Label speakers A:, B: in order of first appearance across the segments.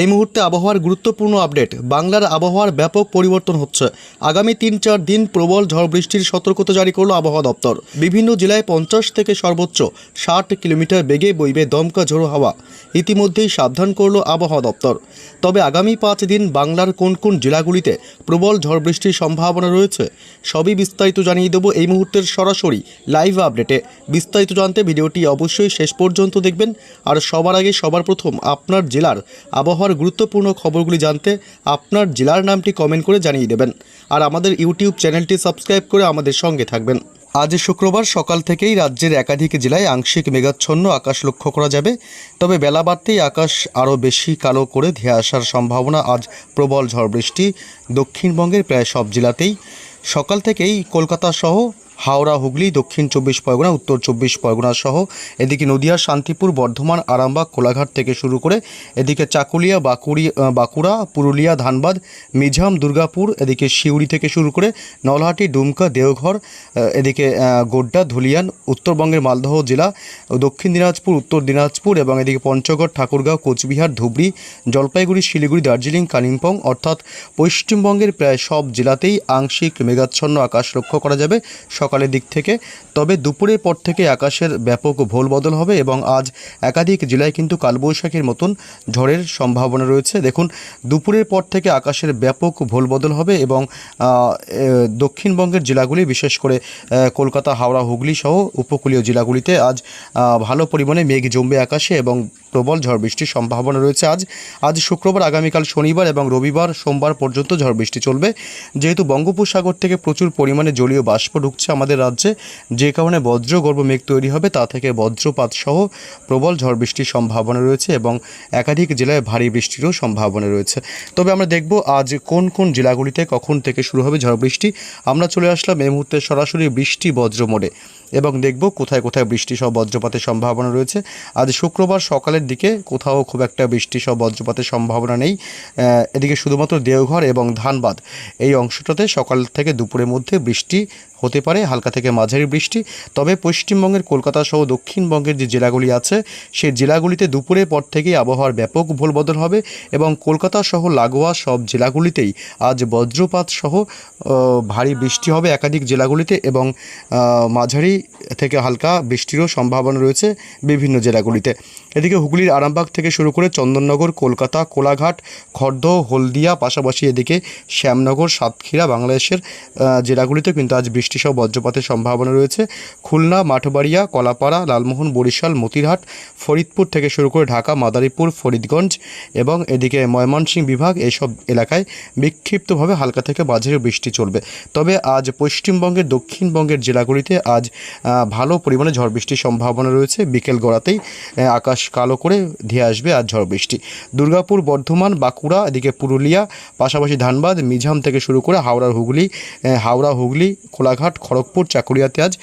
A: এই মুহূর্তে আবহাওয়ার গুরুত্বপূর্ণ আপডেট। বাংলার আবহাওয়ার ব্যাপক পরিবর্তন হচ্ছে। আগামী তিন চার দিন প্রবল ঝড় বৃষ্টির সতর্কতা জারি করল আবহাওয়া দপ্তর। বিভিন্ন জেলায় পঞ্চাশ থেকে সর্বোচ্চ ষাট কিলোমিটার বেগে বইবে দমকা ঝোড়ো হাওয়া। ইতিমধ্যেই সাবধান করল আবহাওয়া দপ্তর। তবে আগামী পাঁচ দিন বাংলার কোন কোন জেলাগুলিতে প্রবল ঝড় বৃষ্টির সম্ভাবনা রয়েছে, সবই বিস্তারিত জানিয়ে দেবো এই মুহূর্তের সরাসরি লাইভ আপডেটে। বিস্তারিত জানতে ভিডিওটি অবশ্যই শেষ পর্যন্ত দেখবেন। আর সবার আগে সবার প্রথম আপনার জেলার আবহাওয়ার গুরুত্বপূর্ণ খবরগুলি জানতে আপনার জেলার নামটি কমেন্ট করে জানিয়ে দেবেন। আর আমাদের ইউটিউব চ্যানেলটি সাবস্ক্রাইব করে আমাদের সঙ্গে থাকবেন। আজ শুক্রবার সকাল থেকেই রাজ্যের একাধিক জেলায় আংশিক মেঘাচ্ছন্ন আকাশ লক্ষ্য করা যাবে। তবে বেলা বাড়তেই আকাশ আরও বেশি কালো করে ধেয়ে আসার সম্ভাবনা আজ প্রবল ঝড় বৃষ্টি। দক্ষিণবঙ্গের প্রায় সব জেলাতেই সকাল থেকেই কলকাতা সহ হাওড়া, হুগলি, দক্ষিণ চব্বিশ পরগনা, উত্তর চব্বিশ পরগনা সহ এদিকে নদিয়া, শান্তিপুর, বর্ধমান, আরামবাগ, কোলাঘাট থেকে শুরু করে এদিকে চাকুলিয়া, বাঁকুড়ি বাঁকুড়া, পুরুলিয়া, ধানবাদ মিঝাম দুর্গাপুর, এদিকে সিউড়ি থেকে শুরু করে নলহাটি, ডুমকা, দেওঘর এদিকে গোড্ডা, ধুলিয়ান, উত্তরবঙ্গের মালদহ জেলা, দক্ষিণ দিনাজপুর, উত্তর দিনাজপুর এবং এদিকে পঞ্চগড়, ঠাকুরগাঁও, কোচবিহার, ধুবড়ি, জলপাইগুড়ি, শিলিগুড়ি, দার্জিলিং, কালিম্পং অর্থাৎ পশ্চিমবঙ্গের প্রায় সব জেলাতেই আংশিক মেঘাচ্ছন্ন আকাশ লক্ষ্য করা যাবে। সকালের দিক থেকে, তবে দুপুরের পর থেকে আকাশের ব্যাপক ভোল বদল হবে এবং আজ একাধিক জেলায় কিন্তু কালবৈশাখীর মতন ঝড়ের সম্ভাবনা রয়েছে। দেখুন, দুপুরের পর থেকে আকাশের ব্যাপক ভোল বদল হবে এবং দক্ষিণবঙ্গের জেলাগুলি, বিশেষ করে কলকাতা, হাওড়া, হুগলি সহ উপকূলীয় জেলাগুলিতে আজ ভালো পরিমাণে মেঘ জমবে আকাশে এবং প্রবল ঝড় বৃষ্টির সম্ভাবনা রয়েছে। আজ আজ শুক্রবার, আগামীকাল শনিবার এবং রবিবার সোমবার পর্যন্ত ঝড় বৃষ্টি চলবে। যেহেতু বঙ্গোপসাগর থেকে প্রচুর পরিমাণে জলীয় বাষ্প ঢুকছে আমাদের রাজ্যে যে কারণে বজ্রগর্ভ মেঘ তৈরি হবে, তা থেকে বজ্রপাত সহ প্রবল ঝড় বৃষ্টির সম্ভাবনা রয়েছে এবং একাধিক জেলায় ভারী বৃষ্টিরও সম্ভাবনা রয়েছে। তবে আমরা দেখব আজ কোন কোন জেলাগুলিতে কখন থেকে শুরু হবে ঝড় বৃষ্টি। আমরা চলে আসলাম এই মুহূর্তে সরাসরি বৃষ্টি বজ্র মোড়ে। এবং দেখব কোথায় কোথায় বৃষ্টি সহ বজ্রপাতের সম্ভাবনা রয়েছে। আজ শুক্রবার সকালের দিকে কোথাও খুব একটা বৃষ্টি সহ বজ্রপাতের সম্ভাবনা নেই। এদিকে শুধুমাত্র দেওঘর এবং ধানবাদ এই অংশটাতে সকাল থেকে দুপুরের মধ্যে বৃষ্টি হতে পারে, হালকা থেকে মাঝারি বৃষ্টি। তবে পশ্চিমবঙ্গের কলকাতা সহ দক্ষিণবঙ্গের যে জেলাগুলি আছে, সেই জেলাগুলিতে দুপুরের পর থেকেই আবহাওয়ার ব্যাপক ভোল বদল হবে এবং কলকাতা সহ লাগোয়া সব জেলাগুলিতেই আজ বজ্রপাত সহ ভারী বৃষ্টি হবে একাধিক জেলাগুলিতে এবং মাঝারি থেকে হালকা বৃষ্টিরও সম্ভাবনা রয়েছে বিভিন্ন জেলাগুলিতে। এদিকে হুগলির আরামবাগ থেকে শুরু করে চন্দননগর, কলকাতা, কোলাঘাট, খড়দহ, হলদিয়া, পাশাপাশি এদিকে শ্যামনগর, সাতক্ষীরা বাংলাদেশের জেলাগুলিতে কিন্তু আজ বৃষ্টিসহ বজ্রপাতের সম্ভাবনা রয়েছে। খুলনা, মাঠবাড়িয়া, কলাপাড়া, লালমোহন, বরিশাল, মতিরহাট, ফরিদপুর থেকে শুরু করে ঢাকা, মাদারীপুর, ফরিদগঞ্জ এবং এদিকে ময়মনসিংহ বিভাগ এইসব এলাকায় বিক্ষিপ্তভাবে হালকা থেকে মাঝারি বৃষ্টি চলবে। তবে আজ পশ্চিমবঙ্গের, দক্ষিণবঙ্গের জেলাগুলিতে আজ ভালো পরিমাণে ঝড় বৃষ্টির সম্ভাবনা রয়েছে। বিকেল গড়াতেই আকাশ কালো করে ধেয়ে আসবে আজ ঝড় বৃষ্টি। দুর্গাপুর, বর্ধমান, বাঁকুড়া, এদিকে পুরুলিয়া, পাশাপাশি ধানবাদ মিঝাম থেকে শুরু করে হাওড়ার হুগলি হাওড়া, হুগলি, কোলাঘাট, খড়গপুর, চাকুরিয়াতে আজ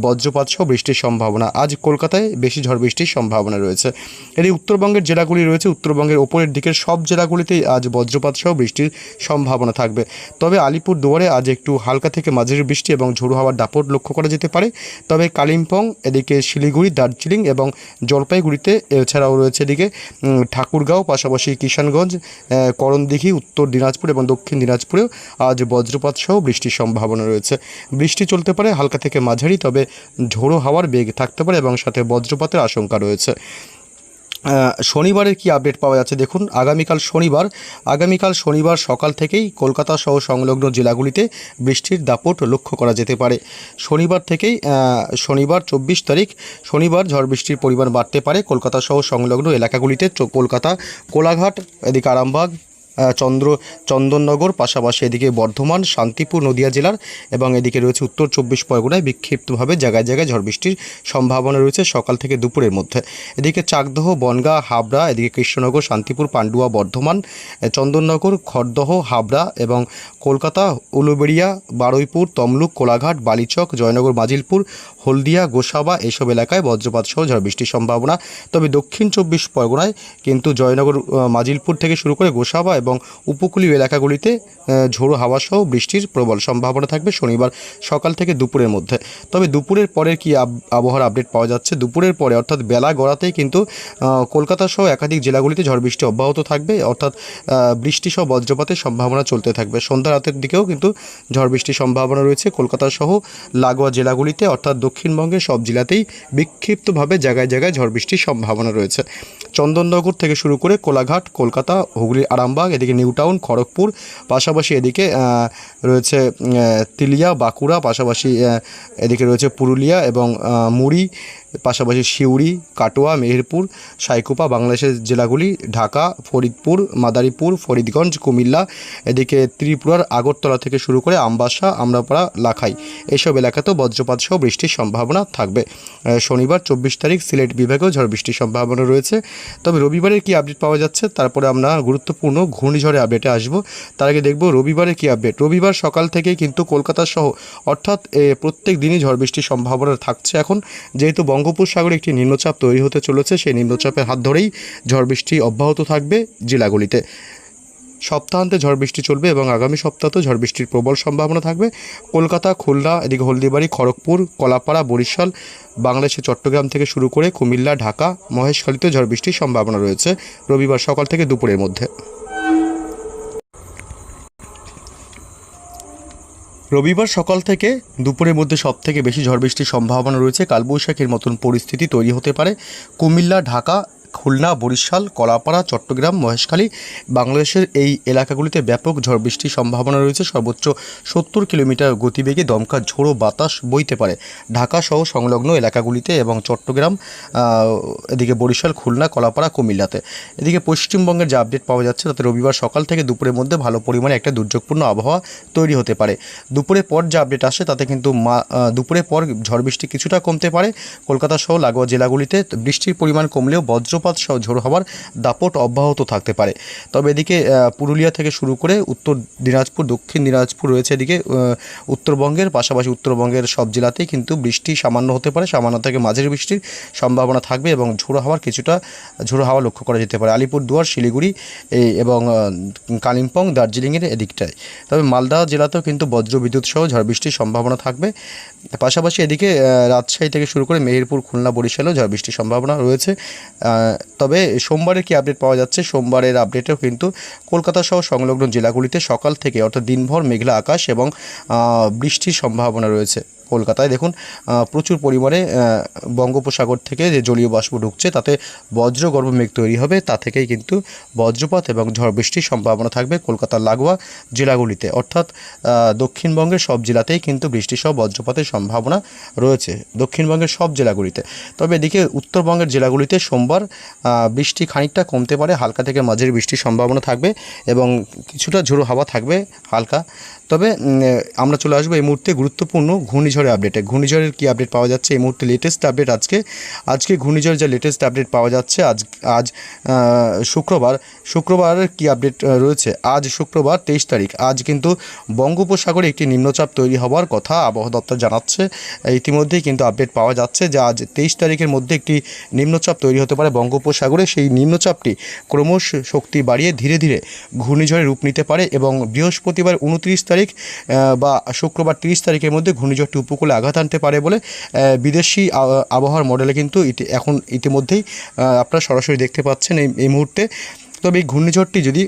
A: বজ্রপাত সহ বৃষ্টির সম্ভাবনা। আজ কলকাতায় বেশি ঝড় বৃষ্টির সম্ভাবনা রয়েছে। এর উত্তরবঙ্গের জেলাগুলি রয়েছে, উত্তরবঙ্গের ওপরের দিকের সব জেলাগুলিতেই আজ বজ্রপাত সহ বৃষ্টির সম্ভাবনা থাকবে। তবে আলিপুর দুয়ারে আজ একটু হালকা থেকে মাঝারি বৃষ্টি এবং ঝোড়ো হাওয়ার দাপট লক্ষ্য করা যেতে পারে। তবে কালিম্পং, এদিকে শিলিগুড়ি, দার্জিলিং এবং জলপাইগুড়িতে এছাড়াও রয়েছে এদিকে ঠাকুরগাঁও, পাশাপাশি কিষানগঞ্জ করণদিঘি, উত্তর দিনাজপুর এবং দক্ষিণ দিনাজপুরেও আজ বজ্রপাত সহ বৃষ্টির সম্ভাবনা রয়েছে। বৃষ্টি চলতে পারে হালকা থেকে মাঝারি, তবে ঝোড়ো হাওয়ার বেগ থাকতে পারে এবং সাথে বজ্রপাতের আশঙ্কা রয়েছে। শনিবারের কি আপডেট পাওয়া যাচ্ছে? দেখুন, আগামীকাল শনিবার আগামীকাল শনিবার সকাল থেকেই কলকাতা সহ সংলগ্ন জেলাগুলিতে বৃষ্টির দাপট লক্ষ্য করা যেতে পারে। শনিবার থেকেই শনিবার চব্বিশ তারিখ, শনিবার ঝড় বৃষ্টির পরিমাণ বাড়তে পারে। কলকাতা সহ সংলগ্ন এলাকাগুলিতে কলকাতা, কোলাঘাট, এদিকে আরামবাগ চন্দ্র, চন্দননগর, পাশাপাশি এদিকে বর্ধমান, শান্তিপুর, নদিয়া জেলার এবং এদিকে রয়েছে উত্তর চব্বিশ পরগনায় বিক্ষিপ্তভাবে জায়গায় জায়গায় ঝড় বৃষ্টির সম্ভাবনা রয়েছে সকাল থেকে দুপুরের মধ্যে। এদিকে চাকদহ, বনগাঁ, হাবড়া, এদিকে কৃষ্ণনগর, শান্তিপুর, পান্ডুয়া, বর্ধমান চন্দননগর, খড়দহ, হাবড়া এবং কলকাতা, উলুবেড়িয়া, বারুইপুর, তমলুক, কোলাঘাট, বালিচক, জয়নগর, মাজিলপুর, হলদিয়া, গোসাবা এইসব এলাকায় বজ্রপাত সহ ঝড় বৃষ্টির সম্ভাবনা। তবে দক্ষিণ চব্বিশ পরগনায় কিন্তু জয়নগর মাজিলপুর থেকে শুরু করে গোসাবা এবং উপকূলীয় এলাকাগুলিতে ঝোড়ো হাওয়া সহ বৃষ্টির প্রবল সম্ভাবনা থাকবে শনিবার সকাল থেকে দুপুরের মধ্যে। তবে দুপুরের পরের কি আব- আবহাওয়ার আপডেট পাওয়া যাচ্ছে? দুপুরের পরে অর্থাৎ বেলা গড়াতেই কিন্তু কলকাতা সহ একাধিক জেলাগুলিতে ঝড় বৃষ্টি অব্যাহত থাকবে। অর্থাৎ বৃষ্টি সহ বজ্রপাতের সম্ভাবনা চলতে থাকবে। সন্ধ্যা রাতের দিকেও কিন্তু ঝড় বৃষ্টির সম্ভাবনা রয়েছে কলকাতা সহ লাগোয়া জেলাগুলিতে। অর্থাৎ দক্ষিণবঙ্গের সব জেলাতেই বিক্ষিপ্তভাবে জায়গায় জায়গায় ঝড় বৃষ্টির সম্ভাবনা রয়েছে। চন্দননগর থেকে শুরু করে কোলাঘাট, কলকাতা হুগলির আরামবাগ এদিকে নিউ টাউন, খড়গপুর, পাশাপাশি এদিকে রয়েছে তিলিয়া, বাঁকুড়া, পাশাপাশি এদিকে রয়েছে পুরুলিয়া এবং মুড়ি পাশাপাশি সিউড়ি, কাটোয়া, মেহেরপুর, সাইকুপা, বাংলাদেশের জেলাগুলি, ঢাকা, ফরিদপুর, মাদারীপুর, ফরিদগঞ্জ, কুমিল্লা, এদিকে ত্রিপুরার আগরতলা থেকে শুরু করে আমবাসা, আমরাপাড়া, লাখাই। এসব এলাকাতেও বজ্রপাত সহ বৃষ্টির সম্ভাবনা থাকবে। শনিবার চব্বিশ তারিখ সিলেট বিভাগেও ঝড় বৃষ্টির সম্ভাবনা রয়েছে। তবে রবিবারের কি আপডেট পাওয়া যাচ্ছে? তারপরে আমরা গুরুত্বপূর্ণ ঘূর্ণিঝড়ে আপডেটে আসব। তার আগে দেখব রবিবারের কি আপডেট। রবিবার সকাল থেকে কিন্তু কলকাতা সহ অর্থাৎ প্রত্যেক দিনই ঝড় বৃষ্টির সম্ভাবনা থাকছে এখন। যেহেতু বঙ্গোপসাগরে একটি নিম্নচাপ তৈরি হতে চলেছে। সেই নিম্নচাপের হাত ধরেই ঝড় বৃষ্টি অব্যাহত থাকবে জেলাগুলিতে। সপ্তাহান্তে ঝড় বৃষ্টি চলবে এবং আগামী সপ্তাহতেও ঝড় বৃষ্টির প্রবল সম্ভাবনা থাকবে। কলকাতা, খুলনা, এদিকে হলদিবাড়ি, খড়গপুর, কলাপাড়া, বরিশাল বাংলাদেশের চট্টগ্রাম থেকে শুরু করে কুমিল্লা, ঢাকা মহেশখালীতে ঝড় বৃষ্টির সম্ভাবনা রয়েছে রবিবার সকাল থেকে দুপুরের মধ্যে। রবিবার সকাল থেকে দুপুরের মধ্যে সবথেকে বেশি ঝড় বৃষ্টির সম্ভাবনা রয়েছে। কালবৈশাখীর মতন পরিস্থিতি তৈরি হতে পারে। কুমিল্লা, ঢাকা খুলনা বরিশাল কলাপাড়া চট্টগ্রাম মহেশখালী বাংলাদেশের এই এলাকাগুলিতে ব্যাপক ঝড় বৃষ্টির সম্ভাবনা রয়েছে। সর্বোচ্চ সত্তর কিলোমিটার গতিবেগে দমকা ঝোড়ো বাতাস বইতে পারে। ঢাকা সহ সংলগ্ন এলাকাগুলিতে এবং চট্টগ্রাম এদিকে বরিশাল খুলনা কলাপাড়া কুমিল্লাতে। এদিকে পশ্চিমবঙ্গের যে আপডেট পাওয়া যাচ্ছে তাতে রবিবার সকাল থেকে দুপুরের মধ্যে ভালো পরিমাণে একটা দুর্যোগপূর্ণ আবহাওয়া তৈরি হতে পারে। দুপুরের পর যে আপডেট আসে তাতে কিন্তু মা আহ, দুপুরের পর ঝড় বৃষ্টি কিছুটা কমতে পারে। কলকাতা সহ লাগোয়া জেলাগুলিতে বৃষ্টির পরিমাণ কমলেও বজ্রপাত সহ ঝোড়ো হওয়ার দাপট অব্যাহত থাকতে পারে। তবে এদিকে পুরুলিয়া থেকে শুরু করে উত্তর দিনাজপুর, দক্ষিণ দিনাজপুর রয়েছে এদিকে উত্তরবঙ্গের পাশাপাশি উত্তরবঙ্গের সব জেলাতেই কিন্তু বৃষ্টি সামান্য হতে পারে, সামান্য থেকে মাঝের বৃষ্টির সম্ভাবনা থাকবে এবং ঝোড়ো হাওয়ার কিছুটা ঝোড়ো হাওয়া লক্ষ্য করা যেতে পারে। আলিপুরদুয়ার, শিলিগুড়ি এবং কালিম্পং, দার্জিলিংয়ের এদিকটায়। তবে মালদা জেলাতেও কিন্তু বজ্রবিদ্যুৎ সহ ঝড় বৃষ্টির সম্ভাবনা থাকবে। পাশাপাশি এদিকে রাজশাহী থেকে শুরু করে মেহেরপুর, খুলনা, বরিশালেও ঝড় বৃষ্টির সম্ভাবনা রয়েছে। তবে সোমবারে কি আপডেট পাওয়া যাচ্ছে? সোমবারের আপডেটেও কিন্তু কলকাতা সহ সংলগ্ন জেলাগুলিতে সকাল থেকে অর্থাৎ দিনভর মেঘলা আকাশ এবং বৃষ্টির সম্ভাবনা রয়েছে। কলকাতায়। দেখুন প্রচুর পরিমাণে বঙ্গোপসাগর থেকে যে জলীয় বাষ্প ঢুকছে, তাতে বজ্রগর্ভ মেঘ তৈরি হবে, তা থেকেই কিন্তু বজ্রপাত এবং ঝড় বৃষ্টির সম্ভাবনা থাকবে কলকাতার লাগোয়া জেলাগুলিতে। অর্থাৎ দক্ষিণবঙ্গের সব জেলাতেই কিন্তু বৃষ্টি সহ বজ্রপাতের সম্ভাবনা রয়েছে, দক্ষিণবঙ্গের সব জেলাগুলিতে। তবে এদিকে উত্তরবঙ্গের জেলাগুলিতে সোমবার বৃষ্টি খানিকটা কমতে পারে, হালকা থেকে মাঝের বৃষ্টির সম্ভাবনা থাকবে এবং কিছুটা ঝোড়ো হাওয়া থাকবে হালকা। তবে আমরা চলে আসব এই মুহূর্তে গুরুত্বপূর্ণ ঘূর্ণিঝড়ের আপডেটে ঘূর্ণিঝড়ের কী আপডেট পাওয়া যাচ্ছে? এই মুহূর্তে লেটেস্ট আপডেট আজকে আজকে ঘূর্ণিঝড়ের যে লেটেস্ট আপডেট পাওয়া যাচ্ছে, আজ আজ শুক্রবার শুক্রবারের কী আপডেট রয়েছে? আজ শুক্রবার তেইশ তারিখ। আজ কিন্তু বঙ্গোপসাগরে একটি নিম্নচাপ তৈরি হওয়ার কথা আবহাওয়া দপ্তর জানাচ্ছে। ইতিমধ্যেই কিন্তু আপডেট পাওয়া যাচ্ছে যে আজ তেইশ তারিখের মধ্যে একটি নিম্নচাপ তৈরি হতে পারে বঙ্গোপসাগরে। সেই নিম্নচাপটি ক্রমশ শক্তি বাড়িয়ে ধীরে ধীরে ঘূর্ণিঝড়ে রূপ নিতে পারে এবং বৃহস্পতিবার উনত্রিশ তারিখ বা শুক্রবার তিরিশ তারিখের মধ্যে ঘূর্ণিঝড়টি উপকূলে আঘাত আনতে পারে বলে বিদেশি আবহাওয়ার মডেলে কিন্তু এখন ইতিমধ্যেই আপনারা সরাসরি দেখতে পাচ্ছেন এই মুহূর্তে। তবে এই ঘূর্ণিঝড়টি যদি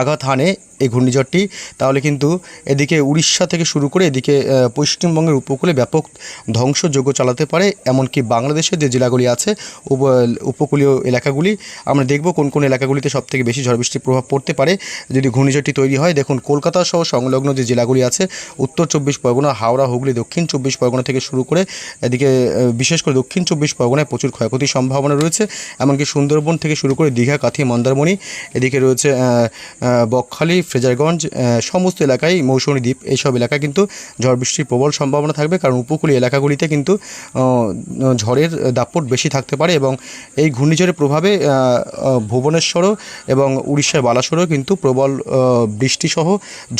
A: আঘাত হানে এই ঘূর্ণিঝড়টি, তাহলে কিন্তু এদিকে উড়িষ্যা থেকে শুরু করে এদিকে পশ্চিমবঙ্গের উপকূলে ব্যাপক ধ্বংসযজ্ঞ চালাতে পারে, এমনকি বাংলাদেশের যে জেলাগুলি আছে, উপ- উপকূলীয় এলাকাগুলি, আমরা দেখব কোন কোন এলাকাগুলিতে সবথেকে বেশি ঝড় বৃষ্টির প্রভাব পড়তে পারে যদি ঘূর্ণিঝড়টি তৈরি হয়। দেখুন, কলকাতা সহ সংলগ্ন যে জেলাগুলি আছে, উত্তর চব্বিশ পরগনা, হাওড়া, হুগলি, দক্ষিণ চব্বিশ পরগনা থেকে শুরু করে এদিকে বিশেষ করে দক্ষিণ চব্বিশ পরগনায় প্রচুর ক্ষয়ক্ষতির সম্ভাবনা রয়েছে, এমনকি সুন্দরবন থেকে শুরু করে দীঘা, কাথি, মন্দারমণি, এদিকে রয়েছে বকখালি ফ্রেজারগঞ্জ সমস্ত এলাকায় মৌসুমী দ্বীপ, এইসব এলাকা কিন্তু ঝড় বৃষ্টির প্রবল সম্ভাবনা থাকবে। কারণ উপকূলীয় এলাকাগুলিতে কিন্তু ঝড়ের দাপট বেশি থাকতে পারে এবং এই ঘূর্ণিঝড়ের প্রভাবে ভুবনেশ্বরও এবং উড়িষ্যার বালাসোরেও কিন্তু প্রবল বৃষ্টিসহ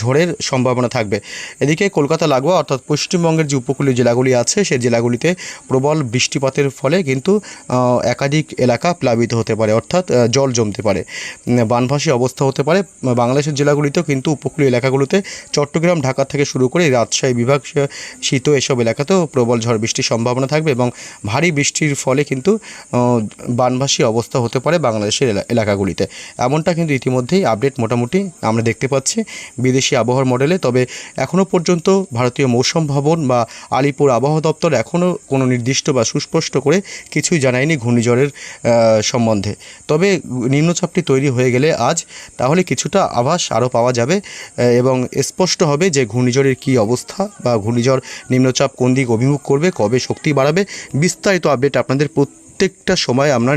A: ঝড়ের সম্ভাবনা থাকবে। এদিকে কলকাতা লাগোয়া অর্থাৎ পশ্চিমবঙ্গের যে উপকূলীয় জেলাগুলি আছে, সেই জেলাগুলিতে প্রবল বৃষ্টিপাতের ফলে কিন্তু একাধিক এলাকা প্লাবিত হতে পারে, অর্থাৎ জল জমতে পারে। বানভাসী অবস্থা হতে পারে। বাংলাদেশের জেলাগুলিতেও কিন্তু উপকূলীয় এলাকাগুলোতে চট্টগ্রাম, ঢাকা থেকে শুরু করে রাজশাহী বিভাগ শীত এসব এলাকাতেও প্রবল ঝড় বৃষ্টির সম্ভাবনা থাকবে এবং ভারী বৃষ্টির ফলে কিন্তু বানভাসী অবস্থা হতে পারে বাংলাদেশের এলাকাগুলিতে। এমনটা কিন্তু ইতিমধ্যেই আপডেট মোটামুটি আমরা দেখতে পাচ্ছি বিদেশি আবহাওয়ার মডেলে। তবে এখনও পর্যন্ত ভারতীয় মৌসুম ভবন বা আলিপুর আবহাওয়া দপ্তর এখনও কোনো নির্দিষ্ট বা সুস্পষ্ট করে কিছুই জানায়নি ঘূর্ণিঝড়ের সম্বন্ধে। তবে নিম্নচাপটি তৈরি হয়ে গেলে আজ তাহলে কিছুটা আভাস আরও পাওয়া যাবে এবং স্পষ্ট হবে যে ঘূর্ণিঝড়ের কী অবস্থা বা ঘূর্ণিঝড় নিম্নচাপ কোন দিক অভিমুখ করবে, কবে শক্তি বাড়াবে, বিস্তারিত আপডেট আপনাদের প্রত্যেকটা সময় আমরা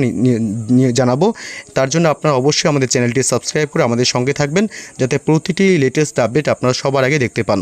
A: জানাব। তার জন্য আপনারা অবশ্যই আমাদের চ্যানেলটি সাবস্ক্রাইব করে আমাদের সঙ্গে থাকবেন, যাতে প্রতিটি লেটেস্ট আপডেট আপনারা সবার আগে দেখতে পান।